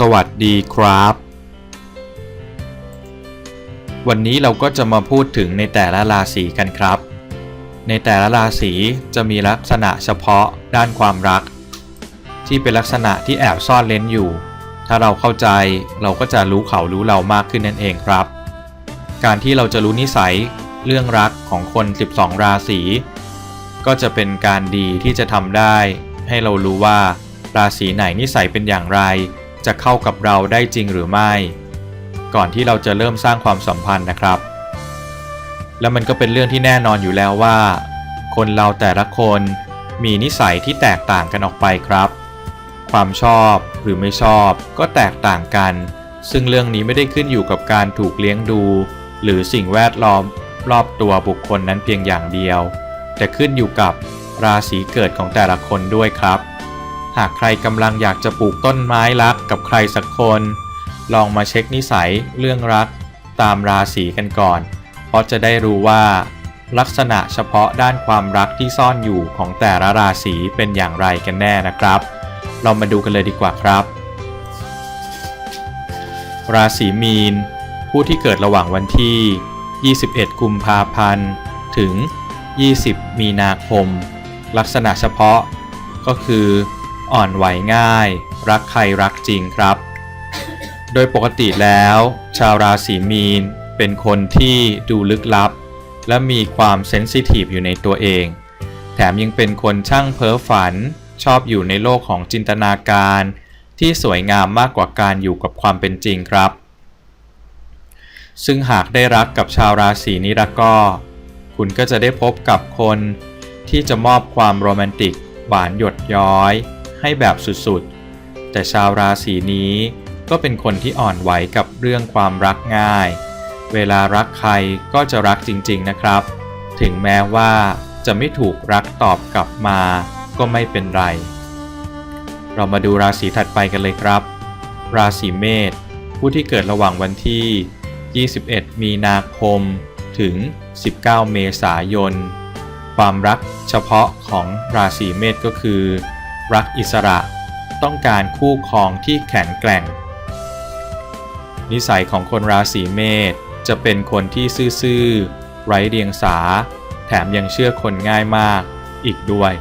สวัสดีครับ วันนี้เราก็จะมาพูดถึงในแต่ละราศีกันครับ ในแต่ละราศีจะมีลักษณะเฉพาะด้านความรัก ที่เป็นลักษณะที่แอบซ่อนเล้นอยู่ ถ้าเราเข้าใจเราก็จะรู้เขารู้เรามากขึ้นนั่นเองครับ การที่เราจะรู้นิสัยเรื่องรักของคน 12 ราศีก็จะเป็นการดีที่จะทำได้ ให้เรารู้ว่าราศีไหนนิสัยเป็นอย่างไร จะเข้ากับเราได้จริงหรือไม่ ก่อนที่เราจะเริ่มสร้างความสัมพันธ์นะครับ แล้วมันก็เป็นเรื่องที่แน่นอนอยู่แล้วว่า คนเราแต่ละคนมีนิสัยที่แตกต่างกันออกไปครับ ความชอบหรือไม่ชอบก็แตกต่างกัน ซึ่งเรื่องนี้ไม่ได้ขึ้นอยู่กับการถูกเลี้ยงดู หรือสิ่งแวดล้อมรอบตัวบุคคลนั้นเพียงอย่างเดียว แต่ขึ้นอยู่กับราศีเกิดของแต่ละคนด้วยครับ หากใครกำลังอยากจะปลูกต้นไม้รักกับใครสักคน ลองมาเช็คนิสัยเรื่องรักตามราศีกันก่อน เพราะจะได้รู้ว่า ลักษณะเฉพาะด้านความรักที่ซ่อนอยู่ของแต่ละราศีเป็นอย่างไรกันแน่นะครับ เรามาดูกันเลยดีกว่าครับ ราศีมีน ผู้ที่เกิดระหว่างวันที่ 21 กุมภาพันธ์ ถึง 20 มีนาคม ลักษณะเฉพาะก็คือ อ่อนไหวง่าย รักใครรักจริงครับ โดยปกติแล้ว ชาวราศีมีนเป็นคนที่ดูลึกลับ และมีความเซนซิทีฟอยู่ในตัวเอง แถมยังเป็นคนช่างเพ้อฝัน ชอบอยู่ในโลกของจินตนาการ ที่สวยงามมากกว่าการอยู่กับความเป็นจริงครับ ซึ่งหากได้รักกับชาวราศีนี้ล้วก็ คุณก็จะได้พบกับคนที่จะมอบความโรแมนติก หวานหยดย้อย ให้แบบสุดๆ แต่ชาวราศีนี้ก็เป็นคนที่อ่อนไหวกับเรื่องความรักง่าย เวลารักใครก็จะรักจริงๆนะครับ ถึงแม้ว่าจะไม่ถูกรักตอบกลับมาก็ไม่เป็นไร เรามาดูราศีถัดไปกันเลยครับ ราศีเมษผู้ที่เกิดระหว่างวันที่ 21 มีนาคม ถึง 19 เมษายน ความรักเฉพาะของราศีเมษก็คือ รักอิสระ ต้องการคู่ครองที่แข็งแกร่ง นิสัยของคนราศีเมษจะเป็นคนที่ซื่อๆ ไร้เดียงสา แถมยังเชื่อคนง่ายมากอีกด้วย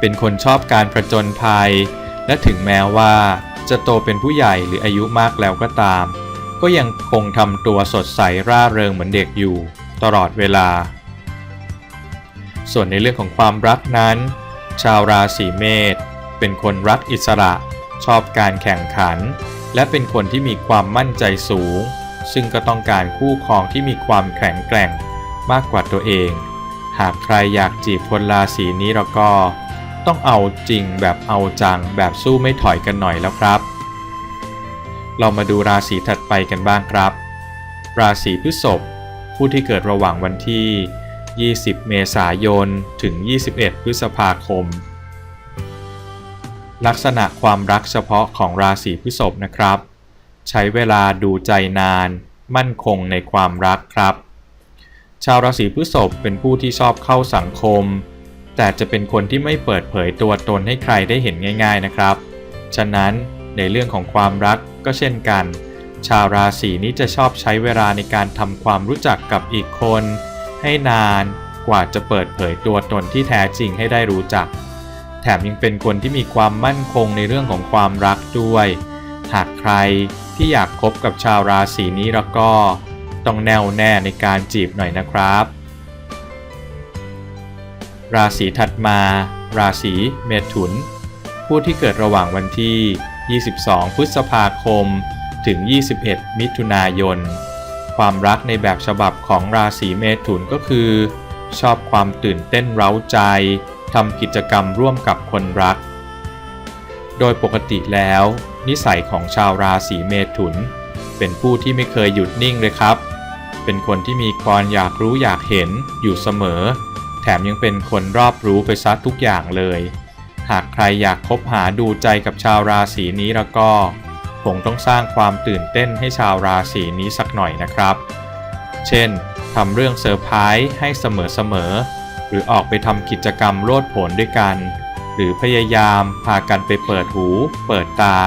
เป็นคนชอบการผจญภัย และถึงแม้ว่าจะโตเป็นผู้ใหญ่หรืออายุมากแล้วก็ตาม ก็ยังคงทำตัวสดใสร่าเริงเหมือนเด็กอยู่ ตลอดเวลา ส่วนในเรื่องของความรักนั้น ชาวราศีเมษเป็นคนรักอิสระ ชอบการแข่งขัน และเป็นคนที่มีความมั่นใจสูง ซึ่งก็ต้องการคู่ครองที่มีความแข็งแกร่งมากกว่าตัวเอง หากใครอยากจีบคนราศีนี้เราก็ ต้องเอาจริงแบบเอาจังแบบสู้ไม่ถอยกันหน่อยแล้วครับ เรามาดูราศีถัดไปกันบ้างครับ ราศีพฤษภผู้ที่เกิดระหว่างวันที่ 20 เมษายน ถึง 21 พฤษภาคม ลักษณะความรักเฉพาะของราศีพฤษภนะครับ ใช้เวลาดูใจนาน มั่นคงในความรักครับ ชาวราศีพฤษภเป็นผู้ที่ชอบเข้าสังคม แต่จะเป็นคนที่ไม่เปิดเผยตัวตนให้ใครได้เห็นง่าย ๆนะครับ ฉะนั้นในเรื่องของความรักก็เช่นกัน ชาวราศีนี้จะชอบใช้เวลาในการทำความรู้จักกับอีกคน ให้นานกว่าจะเปิดเผยตัวตนที่แท้จริงให้ได้รู้จัก แถมยังเป็นคนที่มีความมั่นคงในเรื่องของความรักด้วย หากใครที่อยากคบกับชาวราศีนี้แล้วก็ ต้องแน่วแน่ในการจีบหน่อยนะครับ ราศีถัดมา ราศีเมถุน ผู้ที่เกิดระหว่างวันที่ 22 พฤษภาคม ถึง 21 มิถุนายน ความรักในแบบฉบับของราศีเมถุนก็คือ ชอบความตื่นเต้นเร้าใจทำกิจกรรมร่วมกับคนรัก โดยปกติแล้ว นิสัยของชาวราศีเมถุน เป็นผู้ที่ไม่เคยหยุดนิ่งเลยครับ เป็นคนที่มีความอยากรู้อยากเห็นอยู่เสมอ แถมยังเป็นคนรอบรู้ไปซะทุกอย่างเลย หากใครอยากคบหาดูใจกับชาวราศีนี้แล้วก็ คงต้องสร้างความตื่นเต้นให้ชาวราศีนี้สักหน่อยนะครับ เช่นทำเรื่องเซอร์ไพรส์ให้เสมอๆหรือออกไปทำกิจกรรมโลดผนด้วยกัน หรือพยายามพากันไปเปิดหู เปิดตา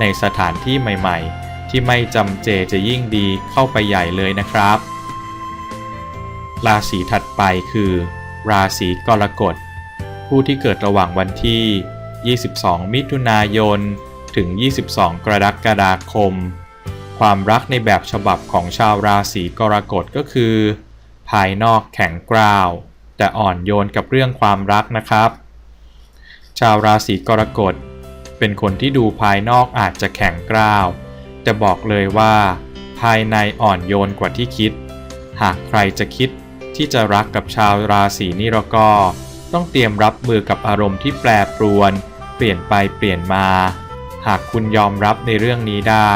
ในสถานที่ใหม่ๆ ที่ไม่จำเจจะยิ่งดีเข้าไปใหญ่เลยนะครับ ราศีถัดไปคือ ราศีกรกฎ ผู้ที่เกิดระหว่างวันที่ 22 มิถุนายน ถึง 22 กรกฎาคม ความรักในแบบฉบับของชาวราศีกรกฎก็คือ ภายนอกแข็งกร้าว แต่อ่อนโยนกับเรื่องความรักนะครับ ชาวราศีกรกฎเป็นคนที่ดูภายนอกอาจจะแข็งกร้าว แต่บอกเลยว่า ภายในอ่อนโยนกว่าที่คิด หากใครจะคิดที่จะรักกับชาวราศีนี้แล้วก็ ต้องเตรียมรับมือกับอารมณ์ที่แปรปรวน เปลี่ยนไปเปลี่ยนมา หากคุณยอมรับในเรื่องนี้ได้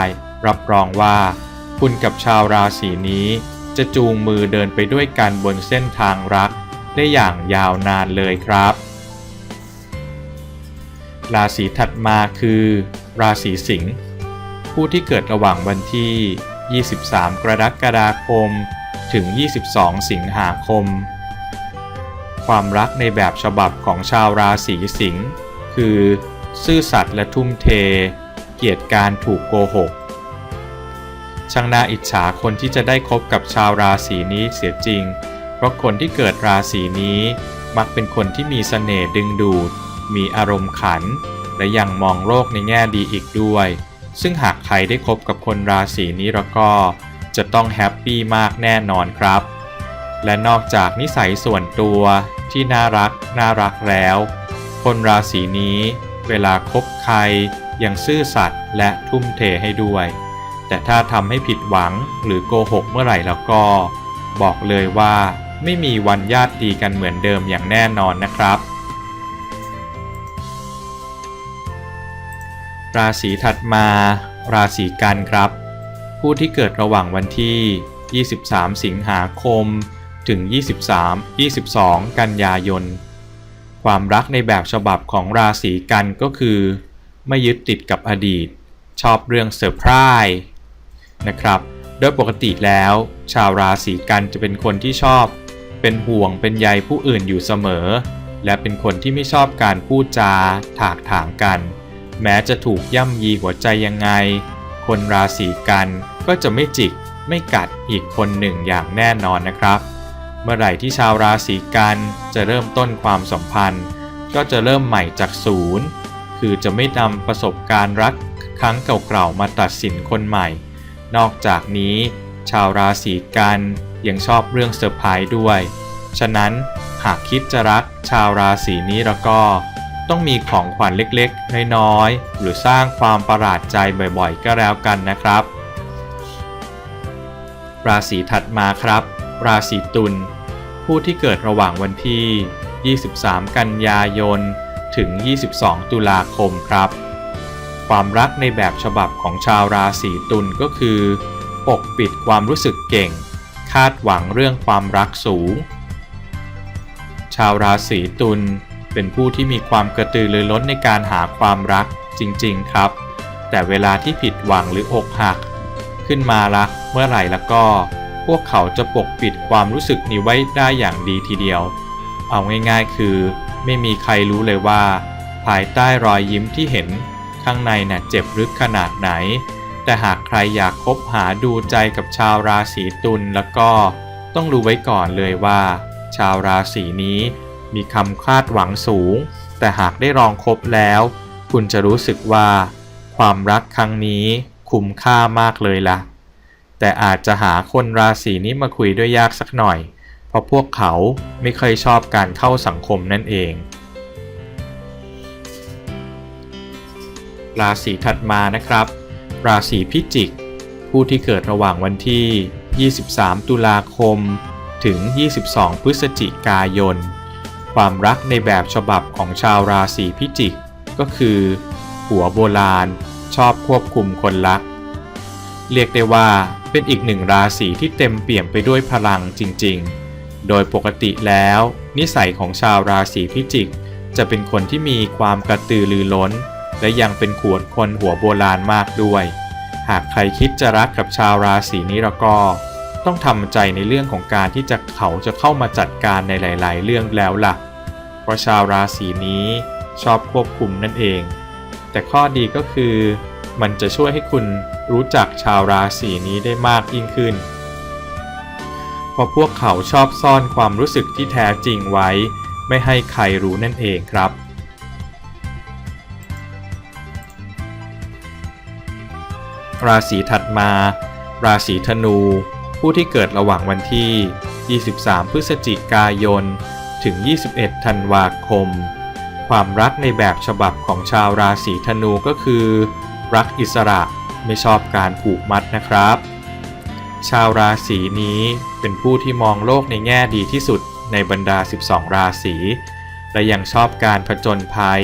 รับรองว่า คุณกับชาวราศีนี้ จะจูงมือเดินไปด้วยกันบนเส้นทางรัก ได้อย่างยาวนานเลยครับ ราศีถัดมาคือ ราศีสิงห์ผู้ที่เกิดระหว่างวันที่ 23 กรกฎาคม ถึง 22 สิงหาคม ความรักในแบบฉบับของชาวราศีสิงห์คือ ซื่อสัตย์และทุ่มเท เกียรติการถูกโกหก ช่างน่าอิจฉาคนที่จะได้คบกับชาวราศีนี้เสียจริง เพราะคนที่เกิดราศีนี้มักเป็นคนที่มีเสน่ห์ดึงดูด มีอารมณ์ขัน และยังมองโลกในแง่ดีอีกด้วย ซึ่งหากใครได้คบกับคนราศีนี้แล้วก็จะต้องแฮปปี้มากแน่นอนครับ และนอกจากนิสัยส่วนตัวที่น่ารักน่ารักแล้ว คนราศีนี้ เวลาคบใครยังซื่อสัตย์และทุ่มเทให้ด้วย แต่ถ้าทำให้ผิดหวังหรือโกหกเมื่อไหร่แล้วก็ บอกเลยว่าไม่มีวันญาติดีกันเหมือนเดิมอย่างแน่นอนนะครับ ราศีถัดมา ราศีกันครับ ผู้ที่เกิดระหว่างวันที่ 23 สิงหาคม ถึง 23 22 กันยายน ความรักในแบบฉบับของราศีกันก็คือ ไม่ยึดติดกับอดีต ชอบเรื่องเซอร์ไพรส์นะครับ โดยปกติแล้ว ชาวราศีกันจะเป็นคนที่ชอบ เป็นห่วงเป็นใยผู้อื่นอยู่เสมอ และเป็นคนที่ไม่ชอบการพูดจา ถากถางกัน แม้จะถูกย่ำยีหัวใจยังไง คนราศีกันก็จะไม่จิกไม่กัดอีกคนหนึ่งอย่างแน่นอนนะครับ เมื่อไหร่ที่ชาวราศีกันจะเริ่มต้นความสัมพันธ์ ก็จะเริ่มใหม่จากศูนย์ คือจะไม่นำประสบการณ์รักครั้งเก่าๆมาตัดสินคนใหม่ นอกจากนี้ ชาวราศีกันยังชอบเรื่องเซอร์ไพรส์ด้วย ฉะนั้นหากคิดจะรักชาวราศีนี้แล้วก็ต้องมีของขวัญเล็กๆ น้อยๆ หรือสร้างความประหลาดใจบ่อยๆ ก็แล้วกันนะครับ ราศีถัดมาครับ ราศีตุล ผู้ที่เกิดระหว่างวันที่ 23 กันยายน ถึง 22 ตุลาคมครับ ความรักในแบบฉบับของชาวราศีตุลก็คือ ปกปิดความรู้สึกเก่ง คาดหวังเรื่องความรักสูง ชาวราศีตุลเป็นผู้ที่มีความกระตือรือร้นในการหาความรักจริงๆครับ แต่เวลาที่ผิดหวังหรืออกหัก ขึ้นมาละเมื่อไหร่แล้วก็ พวกเขาจะปกปิดความรู้สึกนี้ไว้ได้อย่างดีทีเดียว เอาง่ายๆคือ ไม่มีใครรู้เลยว่า ภายใต้รอยยิ้มที่เห็นข้างในน่ะเจ็บลึกขนาดไหน แต่หากใครอยากคบหาดูใจกับชาวราศีตุลแล้วก็ต้องรู้ไว้ก่อนเลยว่า ชาวราศีนี้มีคำคาดหวังสูง แต่หากได้ลองคบแล้ว คุณจะรู้สึกว่า ความรักครั้งนี้คุ้มค่ามากเลยล่ะ แต่อาจจะหาคนราศีนี้มาคุยด้วยยากสักหน่อย เพราะพวกเขาไม่เคยชอบการเข้าสังคมนั่นเอง ราศีถัดมานะครับ ราศีพิจิก ผู้ที่เกิดระหว่างวันที่ 23 ตุลาคม ถึง 22 พฤศจิกายน ความรักในแบบฉบับของชาวราศีพิจิก ก็คือ หัวโบราณ ชอบควบคุมคนรัก เรียกได้ว่า เป็นอีกหนึ่งราศีที่เต็มเปี่ยมไปด้วยพลังจริงๆ โดยปกติแล้ว นิสัยของชาวราศีพิจิก จะเป็นคนที่มีความกระตือรือร้น และยังเป็นขวดคนหัวโบราณมากด้วย หากใครคิดจะรักกับชาวราศีนี้แล้วก็ต้องทำใจในเรื่องของการที่จะเขาจะเข้ามาจัดการในหลาย ๆ เรื่องแล้วล่ะ เพราะชาวราศีนี้ชอบควบคุมนั่นเอง แต่ข้อดีก็คือ มันจะช่วยให้คุณรู้จักชาวราศีนี้ได้มากยิ่งขึ้น เพราะพวกเขาชอบซ่อนความรู้สึกที่แท้จริงไว้ ไม่ให้ใครรู้นั่นเองครับ ราศีถัดมา ราศีธนู ผู้ที่เกิดระหว่างวันที่ 23 พฤศจิกายน ถึง 21 ธันวาคมความรักในแบบฉบับของชาวราศีธนูก็คือ รักอิสระไม่ชอบการผูกมัดนะครับ ชาวราศีนี้เป็นผู้ที่มองโลกในแง่ดีที่สุดในบรรดา 12 ราศี และยังชอบการผจญภัย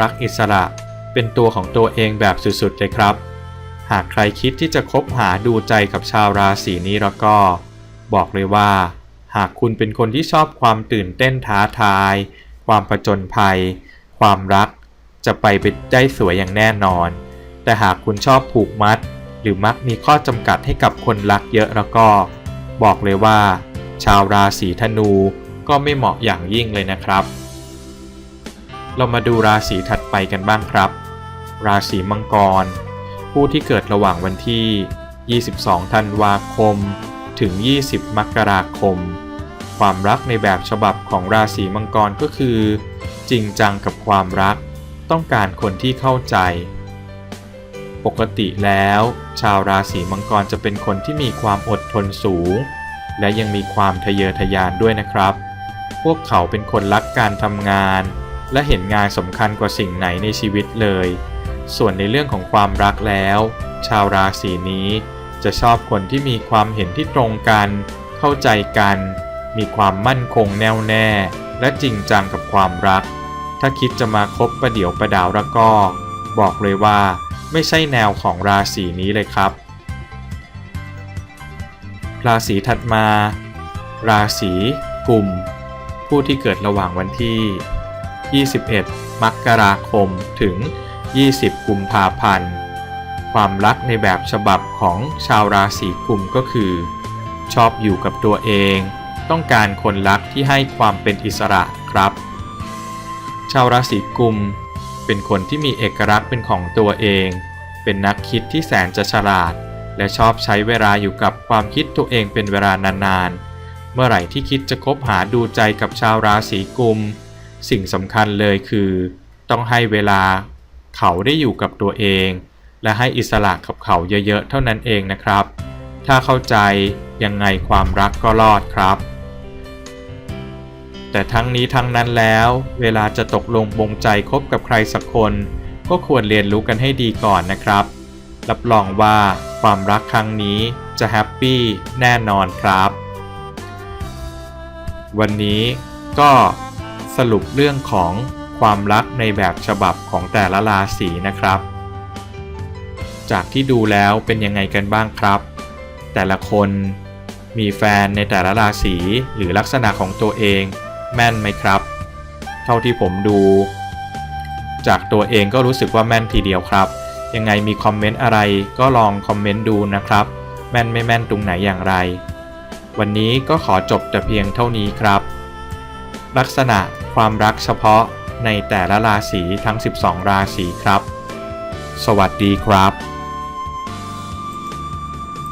รักอิสระเป็นตัวของตัวเองแบบสุดๆเลยครับ หากใครคิดที่จะคบหาดูใจกับชาวราศีนี้แล้วก็ บอกเลยว่า หากคุณเป็นคนที่ชอบความตื่นเต้นท้าทาย ความผจญภัย ความรักจะไปไปได้สวยอย่างแน่นอน แต่หากคุณชอบผูกมัด หรือมักมีข้อจำกัดให้กับคนรักเยอะแล้วก็ บอกเลยว่า ชาวราศีธนูก็ไม่เหมาะอย่างยิ่งเลยนะครับ เรามาดูราศีถัดไปกันบ้างครับ ราศีมังกร ผู้ที่เกิดระหว่างวันที่ 22 ธันวาคม ถึง 20 มกราคม ความรักในแบบฉบับของราศีมังกรก็คือ จริงจังกับความรัก ต้องการคนที่เข้าใจ ปกติแล้ว ชาวราศีมังกรจะเป็นคนที่มีความอดทนสูง และยังมีความทะเยอทะยานด้วยนะครับ พวกเขาเป็นคนรักการทำงาน และเห็นงานสำคัญกว่าสิ่งไหนในชีวิตเลย ส่วนในเรื่องของความรักแล้ว ชาวราศีนี้จะชอบคนที่มีความเห็นที่ตรงกัน เข้าใจกัน มีความมั่นคงแน่วแน่ และจริงจังกับความรัก ถ้าคิดจะมาคบประเดี๋ยวประดาวแล้วก็ บอกเลยว่า ไม่ใช่แนวของราศีนี้เลยครับ ราศีถัดมา ราศีกุมผู้ที่เกิดระหว่างวันที่ 21 มกราคมถึง 20 กุมภาพันธ์ ความรักในแบบฉบับของชาวราศีกุมก็คือ ชอบอยู่กับตัวเอง ต้องการคนรักที่ให้ความเป็นอิสระครับ ชาวราศีกุม เป็นคนที่มีเอกลักษณ์เป็นของตัวเอง เป็นนักคิดที่แสนจะฉลาด และชอบใช้เวลาอยู่กับความคิดตัวเองเป็นเวลานานๆ เมื่อไหร่ที่คิดจะคบหาดูใจกับชาวราศีกุม สิ่งสำคัญเลยคือ ต้องให้เวลาเขาได้อยู่กับตัวเอง และให้อิสระกับเขาเยอะๆ เท่านั้นเองนะครับ ถ้าเข้าใจยังไงความรักก็รอดครับ แต่ทั้งนี้ทั้งนั้นแล้ว เวลาจะตกลงปรงใจคบกับใครสักคน ก็ควรเรียนรู้กันให้ดีก่อนนะครับ รับรองว่าความรักครั้งนี้จะแฮปปี้แน่นอนครับ วันนี้ก็สรุปเรื่องของความรักในแบบฉบับของแต่ละราศีนะครับ จากที่ดูแล้วเป็นยังไงกันบ้างครับ แต่ละคนมีแฟนในแต่ละราศีหรือลักษณะของตัวเอง แม่นไหมครับ เท่าที่ผมดู จากตัวเองก็รู้สึกว่าแม่นทีเดียวครับ ยังไงมีคอมเมนต์อะไรก็ลองคอมเมนต์ดูนะครับ แม่นไม่แม่นตรงไหนอย่างไร วันนี้ก็ขอจบแต่เพียงเท่านี้ครับ ลักษณะความรักเฉพาะในแต่ละราศีทั้ง 12 ราศีครับ สวัสดีครับ